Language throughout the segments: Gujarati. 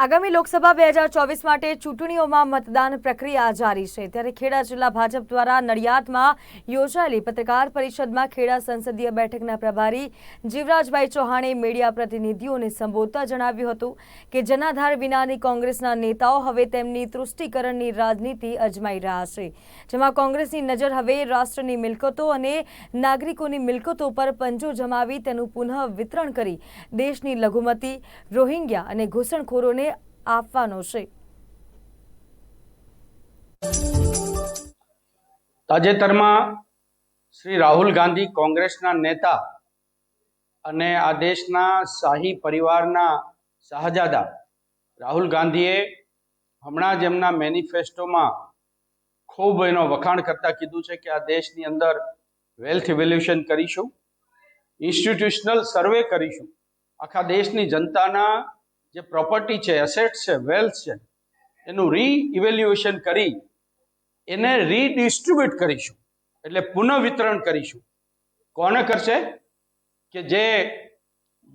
આગામી લોકસભા બે હજાર ચોવીસ માટે ચૂંટણીઓમાં મતદાન પ્રક્રિયા જારી છે. ત્યારે ખેડા જિલ્લા ભાજપ દ્વારા નડિયાદમાં યોજાયેલી પત્રકાર પરિષદમાં ખેડા સંસદીય બેઠકના પ્રભારી જીવરાજભાઈ ચૌહાણે મીડિયા પ્રતિનિધિઓને સંબોધતા જણાવ્યું હતું કે જનાધાર વિનાની કોંગ્રેસના નેતાઓ હવે તેમની તૃષ્ટિકરણની રાજનીતિ અજમાઈ રહ્યા છે. જેમાં કોંગ્રેસની નજર હવે રાષ્ટ્રની મિલકતો અને નાગરિકોની મિલકતો પર પંજો જમાવી તેનું પુનઃ વિતરણ કરી દેશની લઘુમતી, રોહિંગ્યા અને ઘૂસણખોરોને આપવાનો છે. તાજેતરમાં શ્રી રાહુલ ગાંધી કોંગ્રેસના નેતા અને આ દેશના શાહી પરિવારના શાહજાદા રાહુલ ગાંધીએ હમણાં જ એમના મેનિફેસ્ટોમાં ખૂબ એનો વખાણ કરતા કીધું છે કે આ દેશની અંદર વેલ્થ ઇવેલ્યુશન કરીશું ઇન્સ્ટિટ્યુશનલ સર્વે કરીશું, આખા દેશની જનતાના જે પ્રોપર્ટી છે એસેટ છે વેલ્થ છે, એનું રી ઇવેલ્યુએશન કરી એને રીડિસ્ટ્રીબ્યુટ કરીશું. એટલે પુનઃવિતરણ કરીશું. કોને કરશે? કે જે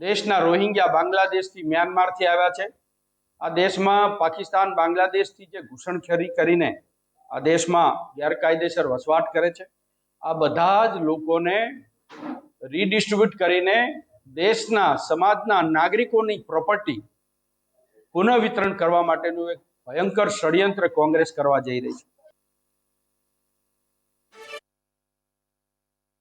દેશના રોહિંગ્યા બાંગ્લાદેશથી મ્યાનમારથી આવ્યા છે. આ દેશમાં પાકિસ્તાન બાંગ્લાદેશથી જે ઘૂસણખોરી કરીને આ દેશમાં ગેરકાયદેસર વસવાટ કરે છે. આ બધા જ લોકોને રીડિસ્ટ્રીબ્યુટ કરીને દેશના સમાજના નાગરિકોની પ્રોપર્ટી પુનઃવિતરણ કરવા માટેનું એક ભયંકર ષડયંત્ર કોંગ્રેસ કરવા જઈ રહી છે.